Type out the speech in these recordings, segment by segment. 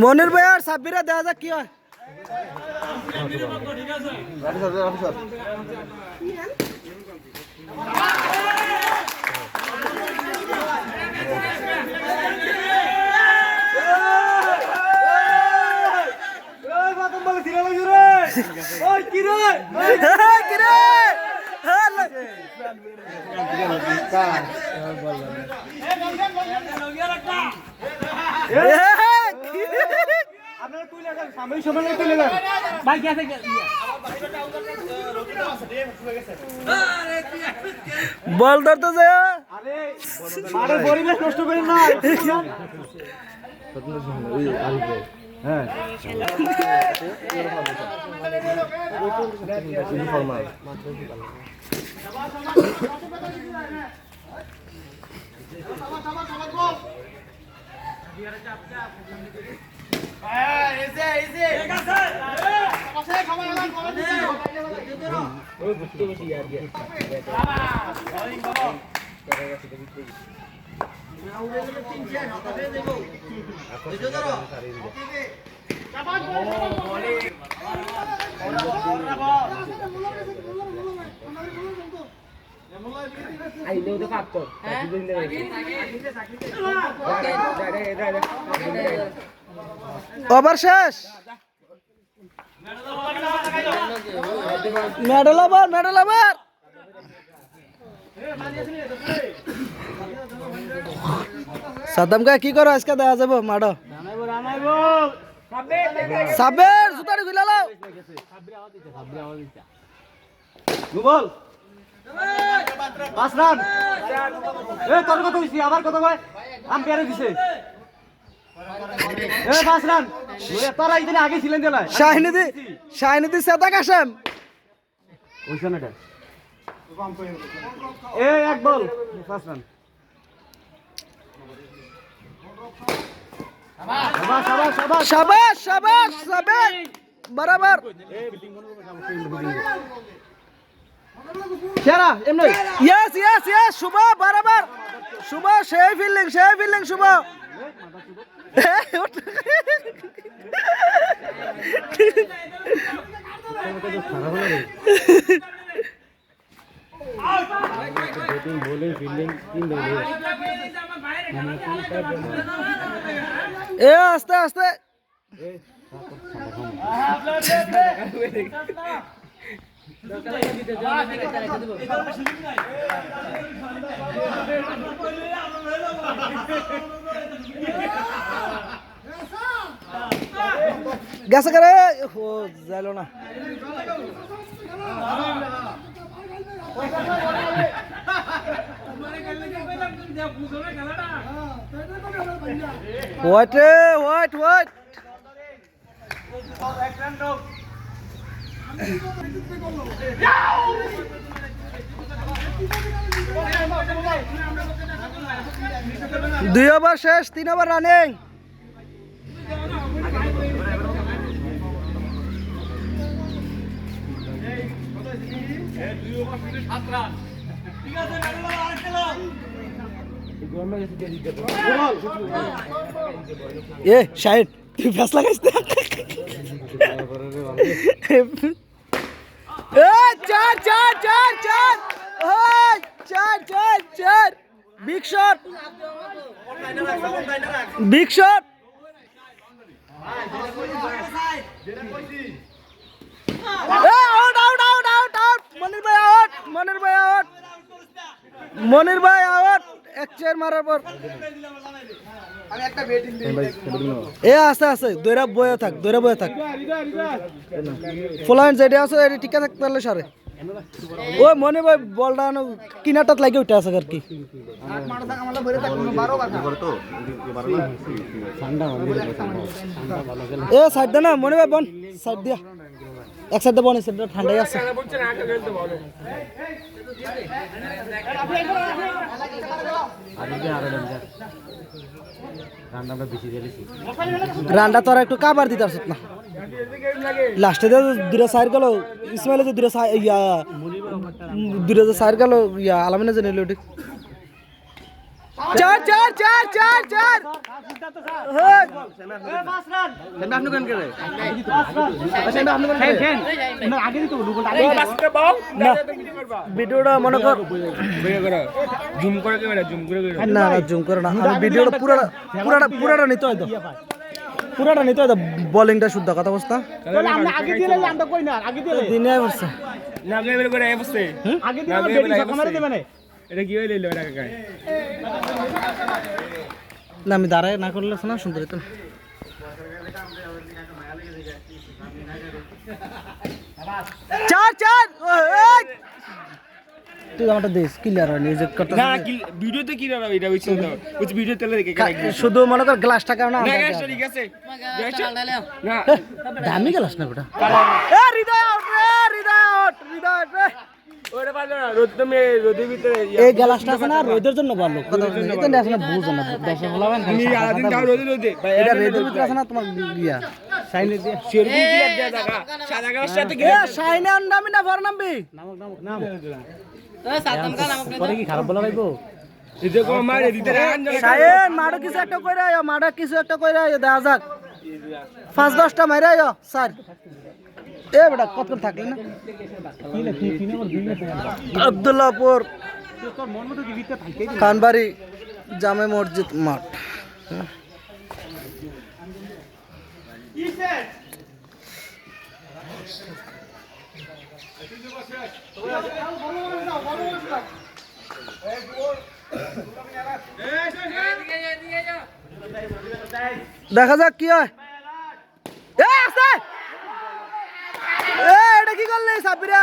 মনির ভাই আর সাব্বিরা দেখা যাক কি হয়। বল ধরতে যে। পরিবেশ নষ্ট করেন না। হ্যাঁ। ইনফর্মাল ওই বসে বসে আর কি বাবা ওভার শেষ। মেডেল আবার মেডেল আবার সাদ্দাম কা কি করো? আজকে দেখা যাব মাডো। সাবের সুতারি খুলে লাও। বল পাঁচ রান। এ তোর কত হইছি আবার কত ভাই আম্পায়ারে দিছে। এ পাঁচ রান। তোরা এইদিন আগে ছিলেন দিলাই শাহিনিদি শাহিনিদি সেতা কাশেম ওইখানে এ এক বল রান শুভ ফিল্ডিং সেই ফিল্ডিং শুভ এ আস্তে আস্তে। গেছে করে ও যাইলো না। হোয়াইট রে হোয়াইট হোয়াইট দুই ওভার শেষ তিন ওভার রানিং এ শাহিদ তুই ফ্যাস লাগাইস না এ চার চার চার চার ওই চার চার চার big shot big shot out out out out out Monir ভাই আউট মনির ভাই আউট মনির ভাই আউট এক চেয়ার মারার পর এ আছে আছে দৈরা বয়ে থাক দৈরা বয়ে থাক ফলাইন যেটা আছে এটা টিকা থাকতে পারলে সারে ও মনে ভাই বলটা আনো কিনারটাত লাগে উঠে আছে আর কি এ সাইড দে না মনে ভাই বন সাইড দিয়া এক সাইড বন সাইড ঠান্ডাই আছে রান্না তোরা একটু কাবার দিতে আসত না। লাস্টে দিয়ে দূরে সাইড গেল, ইসমাইলে যে দূরে ইয়া দূরে যে সাইড গেল, ইয়া, আলামিনা জানিল ওটি চার চার চার চার চার। আগে আগে না ভিডিওটা মনে কর জুম করে জুম করে করে না জুম করে না। আমি ভিডিওটা পুরাটা পুরাটা পুরাটা নিতে হয়তো পুরাটা নিতে হয়তো বোলিংটা শুদ্ধ কথা বস্তা। আগে আমরা কই না? আগে দিয়ে লাইলে। দিনে না ক্যামেরা করে আগে দিয়ে না এটা কি হইল? এটা না আমি দাঁড়ায় না করলে শোনা শুনতে পেতাম চার চার! তুই আমারটা দিস ক্লিয়ার হয়নি যে করতে না কি ভিডিওতে এটা হইছে তো বুঝ ভিডিও তেলে দেখে শুধু মনে কর গ্লাসটা না ঠিক আছে। না। দামি গ্লাস না এ হৃদয় আউট রে হৃদয় আউট হৃদয় না এই গ্লাসটা আছে না রোদের জন্য ভালো এটা আসলে বুঝো না দেশে বলাবেন আমি আলাদিন রোদে রোদে। এটা রেদের ভিতরে আছে না তোমার দিয়ে। লাগবে টাকা সাদা গ্যাস সাথে কি এ শাইনে আন্দামি না ফর নামবি? পরে কি খারাপ বলা ভাইবো? কো মারে কিছু একটা কইরা আয়ো মারো কিছু একটা কইরা আয়ো দেখা যাক। পাঁচ দশটা মাইরা আয়ো স্যার এ বেটা কত থাকলি না? থাকতেই খানবাড়ি জামে মসজিদ মাঠ। দেখা যাক কি হয়। এ আছে এ, এটা কি করলি সাবিরা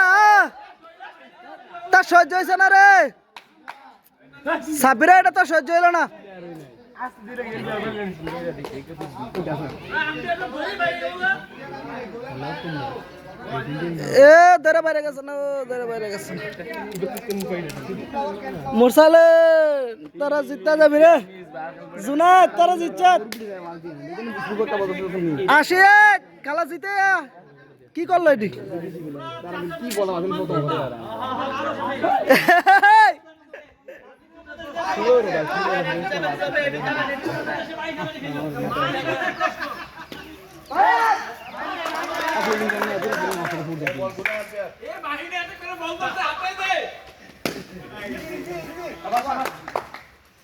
তার সহ্য হয়েছে না রে। সাবিরা এটা তো সহ্য হইল না। এ তোরা জিততে যাবি রে। জুনা, তোরা জিতছে। আসে খেলা জিতে কি করল এটি? কি বলা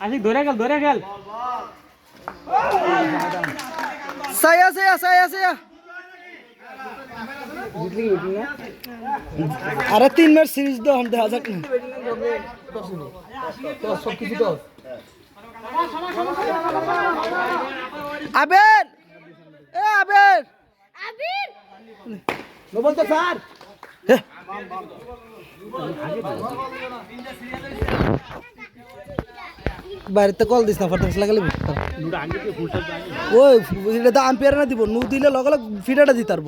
আশিক ধরে গেল ধরে গেল সায়া সায়া সায়া সায়া আরে তিন ম্যাচ সিরিজ দাও हम দেখা যাক আবের এ আবের আবির নবল তো স্যার কল দিস না ফটাফট লাগালে ওই, এটা তো আম্পায়ার না দিব, নু দিলে লগে লগ ফিটাটা দিতে পারব।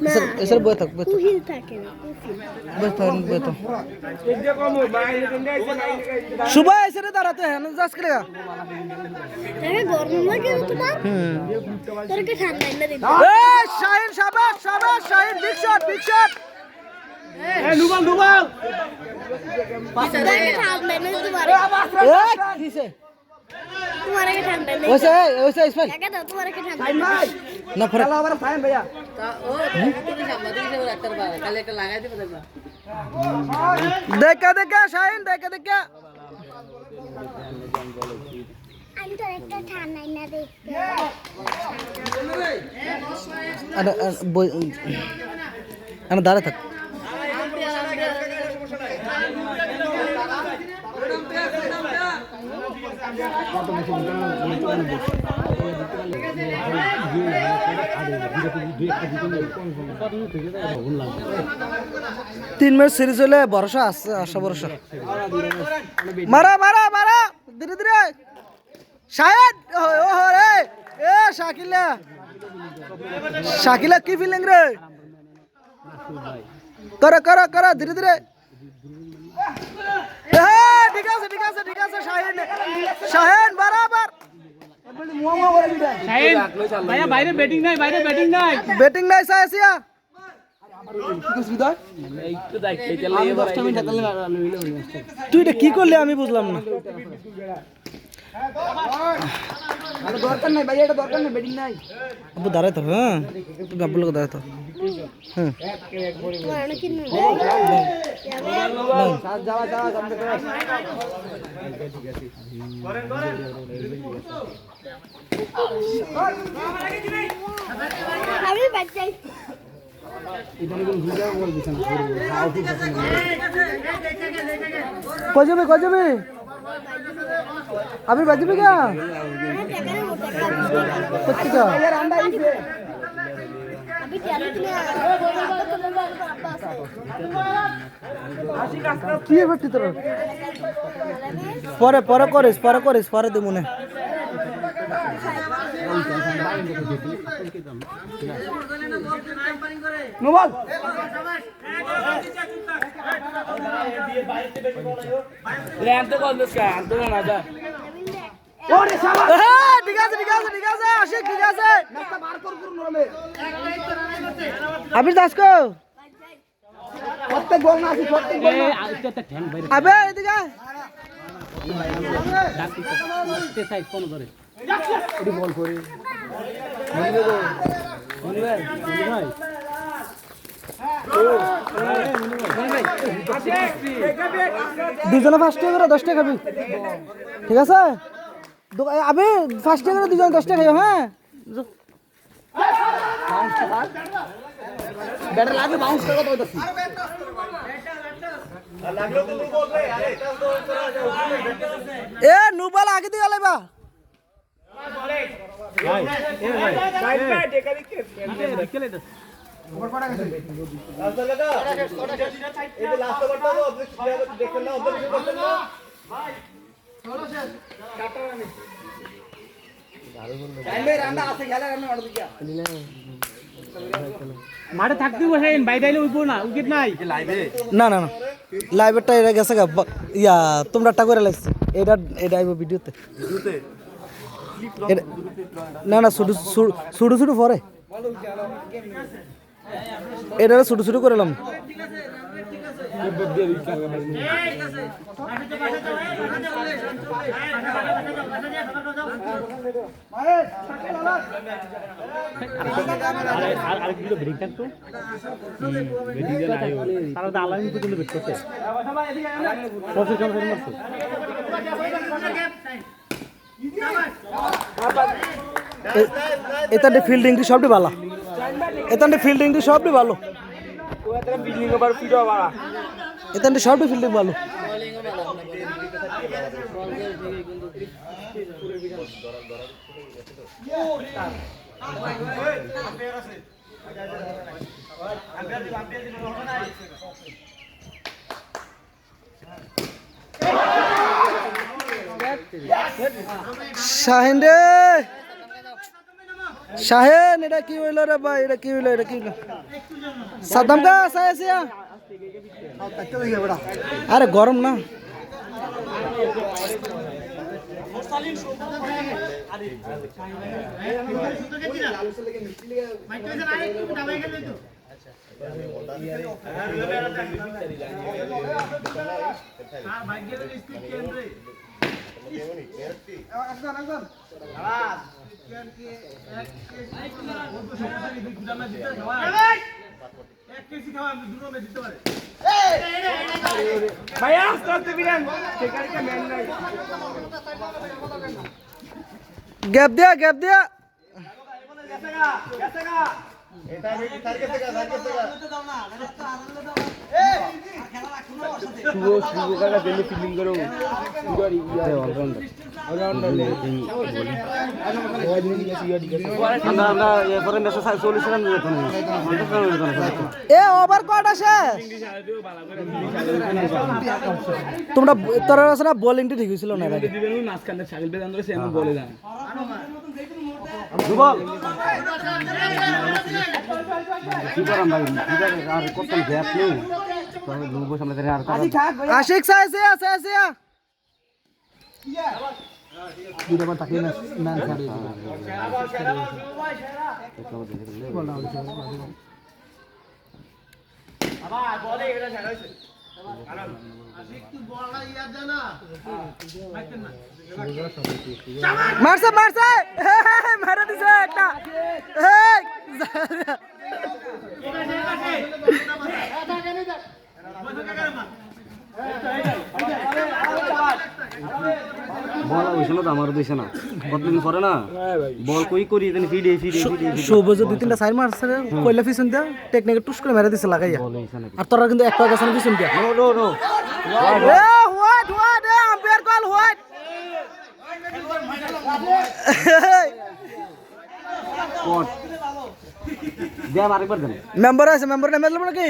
এসে- এসে বই থাক বই থাক কুহিল থাকে না বই থাক বই থাক এটা কম বাইরে কিনে আইছে বাইরে সুবা এসে রে দাঁড়াতে হ্যাঁ যাস কে লেগা তাকে গরম লাগে না তোমার হুম তোরকে ঠান্ডা না দিন এই শাহিন শাবাশ শাবাশ Shahin big shot big shot এ নুবাল নুবাল তোরকে ঠান্ডা না তোমার এই কিসে তোমার কে ঠান্ডা নেই ওইসে ওইসে ইসমাইল টাকা দাও তোমার কে ঠান্ডা নেই না ফরে আবার ফাইন ভাইয়া দেখা দেখা শাহিন দেখা দেখা। দাঁড়া থাক। তিন ম্যাচ সিরিজ হলে ভরসা আছে আশা ভরসা। মারা মারা মারা! ধীরে ধীরে। শাহেদ ও রে! এ শাকিলা। শাকিলা কি ফিলিং রে? করো করো করো ধীরে ধীরে। এ, ঠিক আছে ঠিক আছে ঠিক আছে শাহিন। শাহিন বরাবর। ভাইয়া বাইরে ব্যাটিং নাই বাইরে ব্যাটিং নাই। ব্যাটিং নাই সায়াসিয়া তুই এটা কি করলি আমি বুঝলাম না। দরকার নাই ভাই এটা দরকার নাই ব্যাটিং নাই। দাঁড়ায় তো হ্যাঁ। তুই গাব্বু দাঁড়ায় তো। হ্যাঁ তোমার অনেক কিনু যাওয়া যাওয়া জানতে আমি বাচ্চাই কই যাবে কই যাবে আমি বাজবে কা কোথেকে আমি তেল কিনে কি এবার তোর পরে পরে করিস পরে করিস পরে দেবো না নোবাল। ওরে হ্যাঁ, ঠিক আছে ঠিক আছে ঠিক আছে আশিক ঠিক আছে। নাস্তা বার কর করুন নরমে আবির দাস কো? প্রত্যেক বল না আছে প্রত্যেক বল না। আবে এদিকে আয়। দুজনে ফার্স্ট করে দশটা খাবি। ঠিক আছে? আবে ফার্স্ট করে দুজন দশটা খাইও হ্যাঁ ব্যাটার লাগে বাউন্স করে কথা বলতেছি এ নুবাল আগে দিয়ে গেলে বা রান্না মাঠে থাকতে বসেন বাইরে আইলে উঠবো না উইকেট নাই। না না না। লাইভেরটা এটা গেছে গা ইয়া তোমরা টা করে লাগছে। এটা এটা আইব ভিডিওতে। না না ছোট ছোট ছোট ছোট পরে। এটা ছোট ছোট করলাম আর আরেক দুটো ব্রেক থাকতো সবটি ভালো এতান্টে ফিল্ডিংটি সবটি ভালো এতান্টে সবটি ফিল্ডিং ভালো। শাহিন রে! শাহেন, এটা কি হইল রে ভাই? এটা কি হইল? এটা কি হইল? সাদ্দাম কা সায়াসিয়া আরে গরম না। ভাইয়া আস্তে আস্তে বিরান গ্যাপ দিয়া গ্যাপ দিয়া। শুভ শুভ কাকা দিলে ফিল্ডিং করো। পুরো ইয়া অলরাউন্ডার অলরাউন্ডার আমরা আমরা এরপরে মেসেজ চল্লিশ রান যেতাম এ ওভার কট আসে তোমরা তোরা আছে না বোলিংটা ঠিক হয়েছিল না আগে? দিবেন মাঝখানটা ছাগল বেদান ধরে সে আমি বলে যান দুবল কি করাম। ভাই। আর করতাম গ্যাপ নেই সামনে ধরে আর করাম আশিক সাইসে সাইসে মারছে মারছে! মারা দিছে একটা। বল হইছিল তো আমার দিছে না। কতদিন পরে না। বল কই করি দেন ফিডে ফিডে ফিডে সৌবজ দুই তিনটা সাইড মারছে কইলা পিছন দিয়া টেকনিকে টুস করে মেরে দিছে লাগাইয়া। আর তোরা কিন্তু একটা গেছে না দিয়া। No no no. What what A umpire call what কোট দেব আরেকবার দেন মেম্বার আছে মেম্বার নামে দিলাম নাকি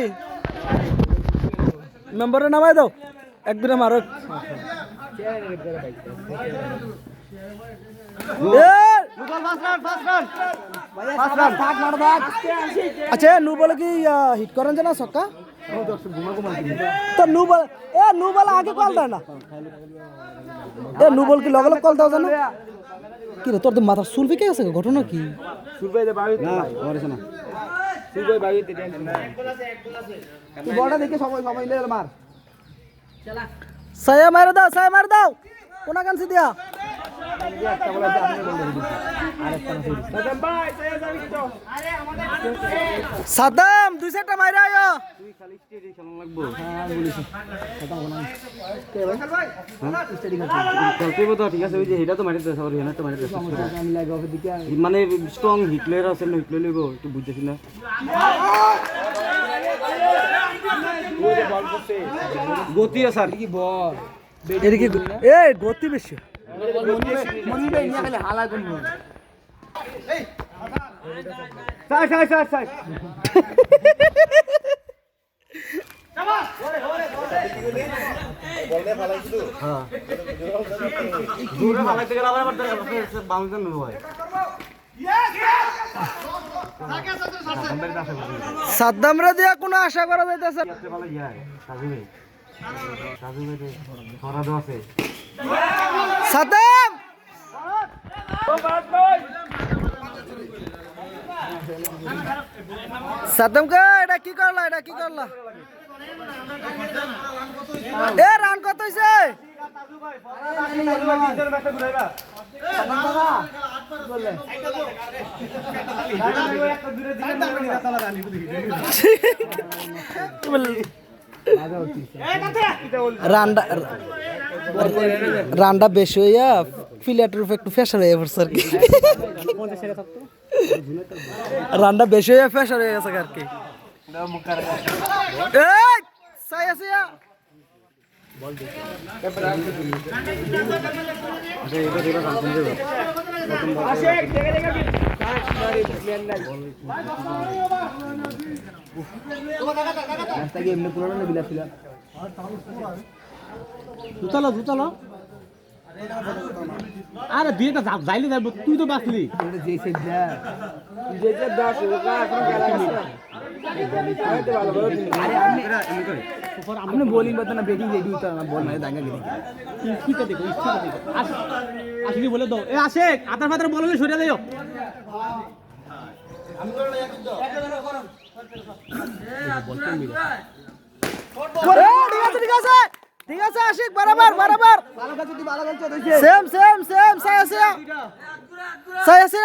মেম্বারের নামাই দাও একদিনে মারক এ no ball first run first run আচ্ছা নু বলে কি হিট করেন যে না ছক্কা তো নু বল এ নু বল আগে কল দেয় না এ নু বল কি লগে লগে কল দাও জানো কি রে তোর তো মাথার চুল পেকে আছে ঘটনা কি? সুরবাই দে বাবু না হইছে না। সুরবাই বাবু তে টেনশন নাই। সায়া মার দাও সায়া মার দাও। কোনা কানছি দিয়া? তাই সাদাম দুই চারটা মাইরা আয়ো। মানে স্ট্রং হিটলার আছে না হিটলার লইব একটু বুঝতেছি না। গতি আছে আর কি। বল এদিকে এ গতি বেশি। নেব ভাই সাদ্দাম দিয়া কোনো আশা করা যাইতেছে ইয়া সাজু ভাই সাজু ভাই দেওয়া আছে সাদ্দাম সাদ্দাম কে এটা কি করলা এটা কি করলা? এ রান কত হইছে? রান্ডা রান্ডা বেশি হইয়া প্লেটের উপর একটু ফেসার হয়ে পড়ছে আর কি। রান্ডা বেশি হইয়া ফেসার হয়ে গেছে আর কি। এই কালকুন দেবো জুতালো জুতালো আরে বিয়েটা যাইলে যাব তুই তো বাঁচলি। আপনি বোলিং না ব্যাটিং রেডি হতে না বল মানে দাঙ্গা গেলি। ইচ্ছা দেখো ইচ্ছা দেখো। আসলে বলে দাও। এ আসে আতার ফাতার বলে সরিয়ে দিও। এই, ঠিক আছে ঠিক আছে ঠিক আছে আশিক বরাবর বরাবর সেম সেম সেম সাই আছে। সাই আছে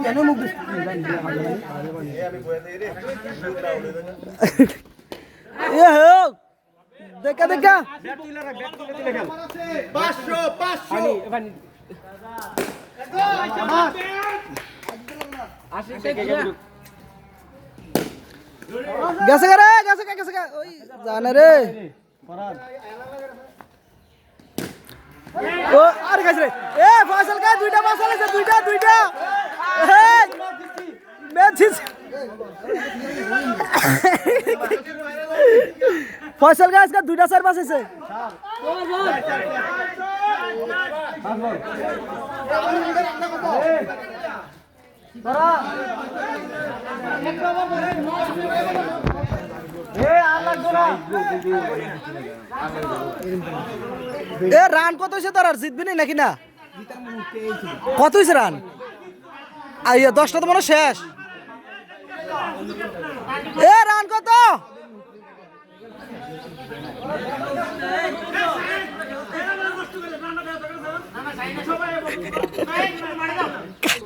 কেন মুখ এ হোক দেখা দেখা গেছে রে? গেছে গে গেছে ওই জানে রে। ও আর গেছে রে। এ ফসল কা? দুইটা ফসল আছে দুইটা দুইটা। মেছিস ফসল গাছ কা দুইটা চার পাঁচ আছে? এ রান কত হয়েছে তোর আর? জিতবি নাকি না? কত হয়েছে রান? আইয়া দশটা তো মনে শেষ। এ রান কত?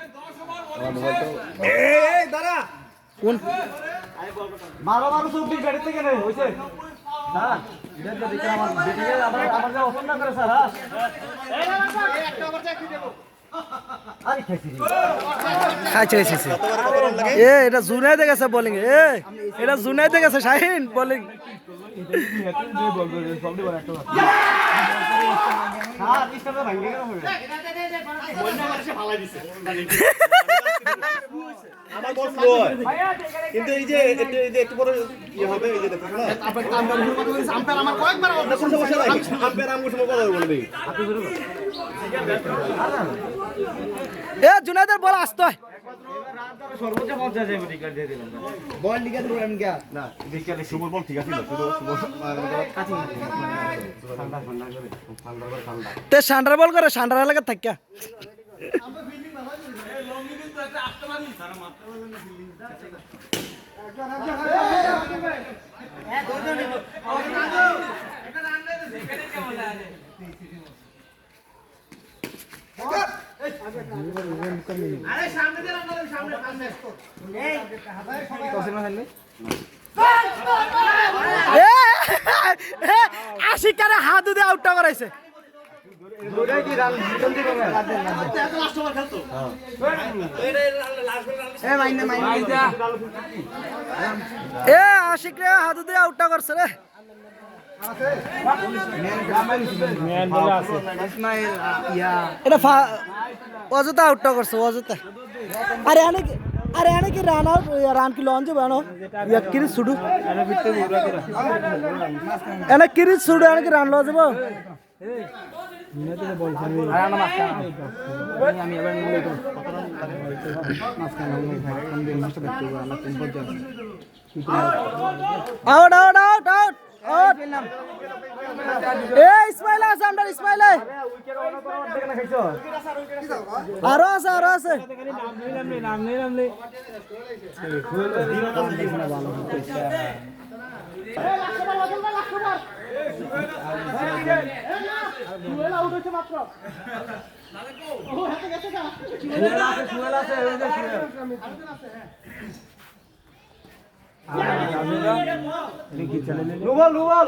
কোন গাড়ি থেকে নেই হ্যাঁ এটা দেখে আমার দেখে আমার আমার যা পছন্দ করে স্যার হ্যাঁ আরে খাইছি রে। খাইছে খাইছে এ এটা জুনাইতে গেছে বোলিং এ এটা জুনাইতে গেছে শাহিন বোলিং হ্যাঁ ইস্টারটা ভাঙে গেল। আমার বল স্লো কিন্তু এই যে একটু এই যে একটু পরে ইয়ে হবে এই যে দেখো না আম্পায়ার আমার কয়েকবার সমস্যা নাই আম্পায়ার আমার সময় কথা বলে এ জুনাইদের বল আসতে সর্বোচ্চ পঞ্চাশ দিয়ে দিলাম। বল লিখে দেবো আমি গা না দেখি সুবল বল ঠিক আছে? শুধু সুবল ঠান্ডা ঠান্ডা করে ঠান্ডা করে ঠান্ডা। তে সান্ডার বল করে সান্ডার এলাকা থাকিয়া। এ, এ, আশিক কারে হাত দিয়ে আউটটা করাইছে। এ আশিক রে হাত দিয়ে আউটটা করছে রে। এটা ফা- অযথা আউটটা করছে অযথা। আরে এনে কি আরে এনে কি রান আউট রান কি লঞ্চ বানো ইয়া কিরি সুডু এনে কিরি সুডু এনে কি রান লঞ্চ যাব out out out out out এ ইসমাইল আছে আমরা ইসমাইল আরও আছে আরও আছে লুবল লুবল হে, আমরা সেফটি দিনে বেটিং রামনা বল ঘুরা লুবল লুবল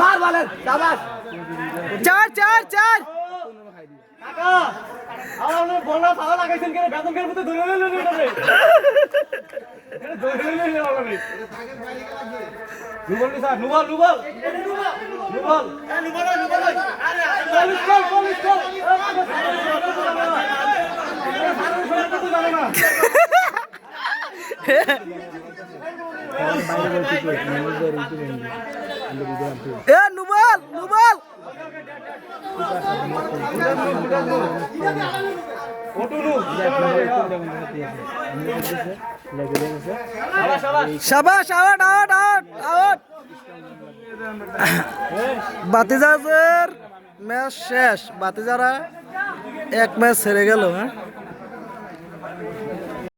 মার বলেন চার চার চার। এ নুবল নুবল। বাতিজাজের ম্যাচ শেষ। বাতিজারা এক ম্যাচ হেরে গেল হ্যাঁ?